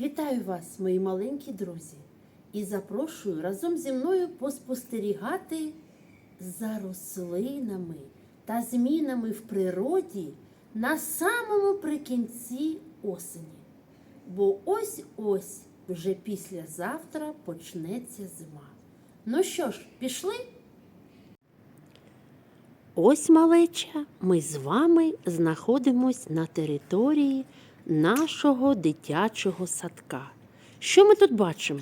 Вітаю вас, мої маленькі друзі, і запрошую разом зі мною поспостерігати за рослинами та змінами в природі на самому прикінці осені. Бо ось-ось вже післязавтра почнеться зима. Ну що ж, пішли? Ось, малеча, ми з вами знаходимось на території нашого дитячого садка. Що ми тут бачимо?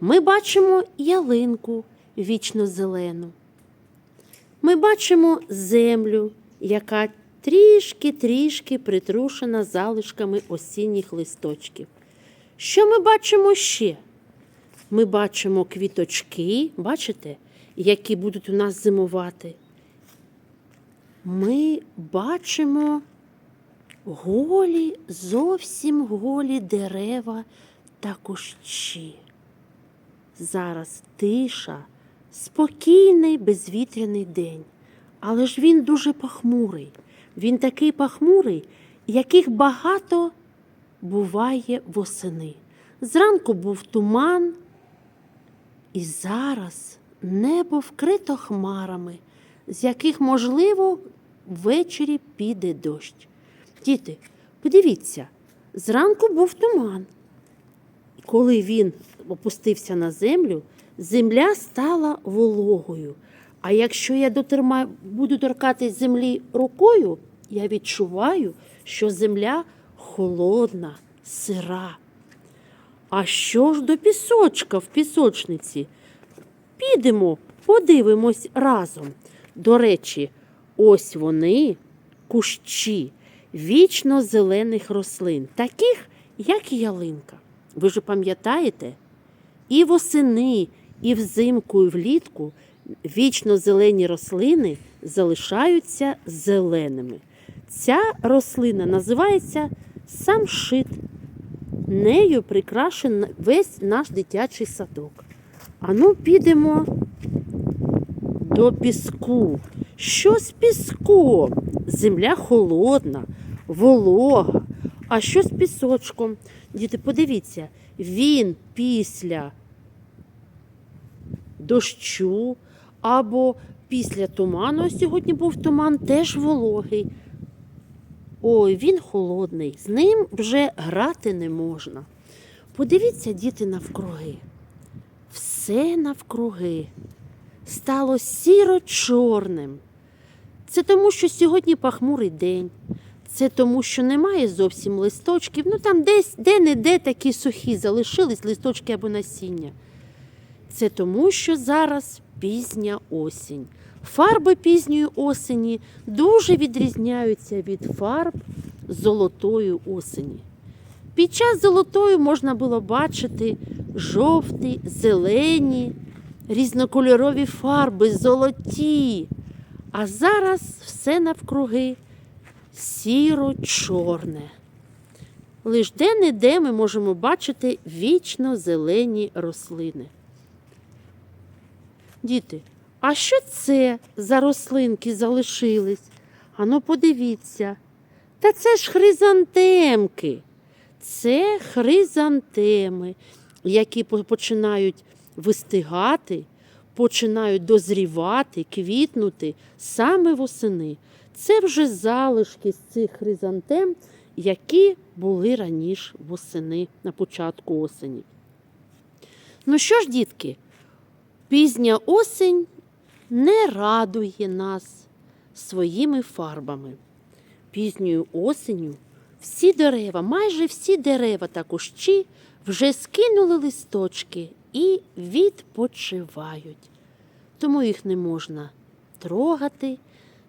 Ми бачимо ялинку вічно зелену. Ми бачимо землю, яка трішки-трішки притрушена залишками осінніх листочків. Що ми бачимо ще? Ми бачимо квіточки, бачите, які будуть у нас зимувати. Ми бачимо голі, зовсім голі дерева та кущі. Зараз тиша, спокійний, безвітряний день. Але ж він дуже пахмурий. Він такий пахмурий, яких багато буває восени. Зранку був туман, і зараз небо вкрито хмарами, з яких, можливо, ввечері піде дощ. Діти, подивіться, зранку був туман. Коли він опустився на землю, земля стала вологою. А якщо я дотерма... буду торкатись землі рукою, я відчуваю, що земля холодна, сира. А що ж до пісочка в пісочниці? Підемо, подивимось разом. До речі, ось вони, кущі вічно зелених рослин, таких, як і ялинка. Ви ж пам'ятаєте? І восени, і взимку, і влітку вічно зелені рослини залишаються зеленими. Ця рослина називається самшит. Нею прикрашений весь наш дитячий садок. Ану, підемо до піску. Що з піском? Земля холодна, волога. А що з пісочком? Діти, подивіться, він після дощу або після туману, а сьогодні був туман, теж вологий. Ой, він холодний, з ним вже грати не можна. Подивіться, діти, навкруги. Все навкруги стало сіро-чорним. Це тому, що сьогодні пахмурий день. Це тому, що немає зовсім листочків. Ну там десь де-не-де такі сухі залишились листочки або насіння. Це тому, що зараз пізня осінь. Фарби пізньої осені дуже відрізняються від фарб золотої осені. Під час золотої можна було бачити жовті, зелені, різнокольорові фарби, золоті. А зараз все навкруги сіро-чорне. Лиш де-не-де ми можемо бачити вічно зелені рослини. Діти, а що це за рослинки залишились? Ану, подивіться. Та це ж хризантемки. Це хризантеми, які починають вистигати, починають дозрівати, квітнути саме восени. Це вже залишки з цих хризантем, які були раніше восени на початку осені. Ну що ж, дітки, пізня осінь не радує нас своїми фарбами. Пізньою осенню всі дерева, майже всі дерева та кущі вже скинули листочки і відпочивають. Тому їх не можна трогати,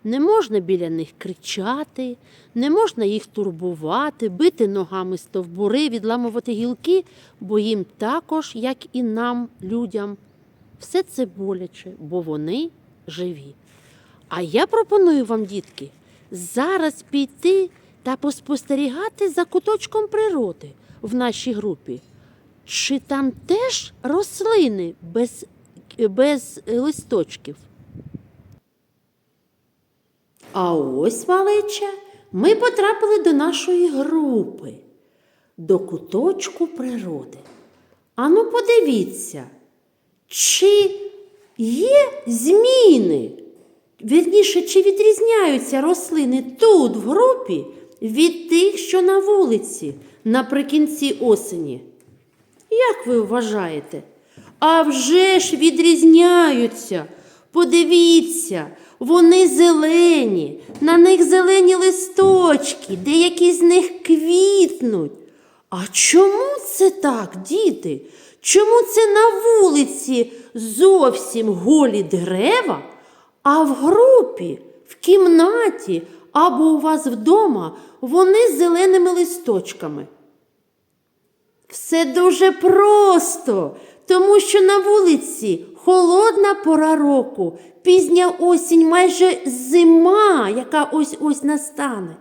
не можна біля них кричати, не можна їх турбувати, бити ногами стовбури, відламувати гілки, бо їм також, як і нам, людям, все це боляче, бо вони живі. А я пропоную вам, дітки, зараз піти та поспостерігати за куточком природи в нашій групі. Чи там теж рослини без, без листочків? А ось, малеча, ми потрапили до нашої групи. до куточку природи. Ану, подивіться, чи є зміни? Вірніше, чи відрізняються рослини тут, в групі, від тих, що на вулиці наприкінці осені? Як ви вважаєте? А вже ж відрізняються. Подивіться, вони зелені, на них зелені листочки, деякі з них квітнуть. А чому це так, діти? Чому це на вулиці зовсім голі дерева, а в групі, в кімнаті або у вас вдома вони з зеленими листочками? Все дуже просто, тому що на вулиці холодна пора року, пізня осінь, майже зима, яка ось ось настане.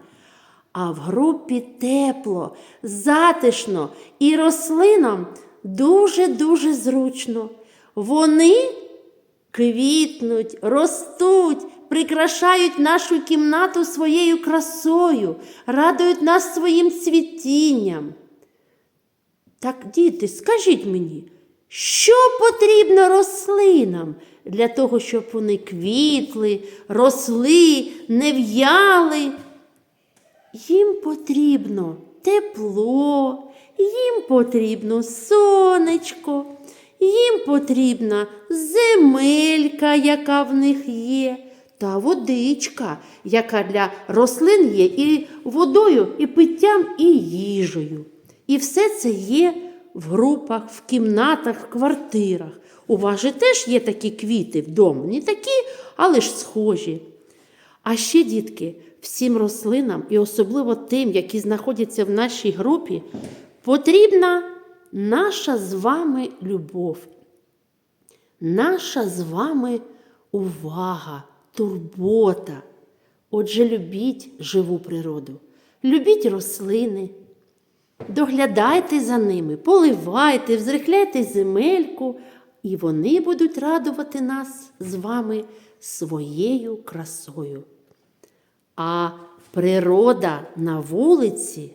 А в групі тепло, затишно і рослинам дуже-дуже зручно. Вони квітнуть, ростуть, прикрашають нашу кімнату своєю красою, радують нас своїм цвітінням. Так, діти, скажіть мені, що потрібно рослинам для того, щоб вони квітли, росли, не в'яли? Їм потрібно тепло, їм потрібно сонечко, їм потрібна земелька, яка в них є, та водичка, яка для рослин є і водою, і питтям, і їжею. І все це є в групах, в кімнатах, в квартирах. У вас же теж є такі квіти вдома, не такі, але ж схожі. А ще, дітки, всім рослинам, і особливо тим, які знаходяться в нашій групі, потрібна наша з вами любов, наша з вами увага, турбота. Отже, любіть живу природу, любіть рослини. Доглядайте за ними, поливайте, взрихляйте земельку, і вони будуть радувати нас з вами своєю красою. А природа на вулиці,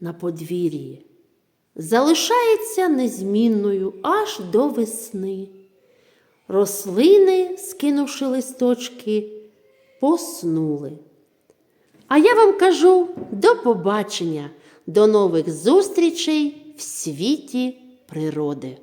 на подвір'ї, залишається незмінною аж до весни. Рослини, скинувши листочки, поснули. А я вам кажу до побачення, до нових зустрічей в світі природи.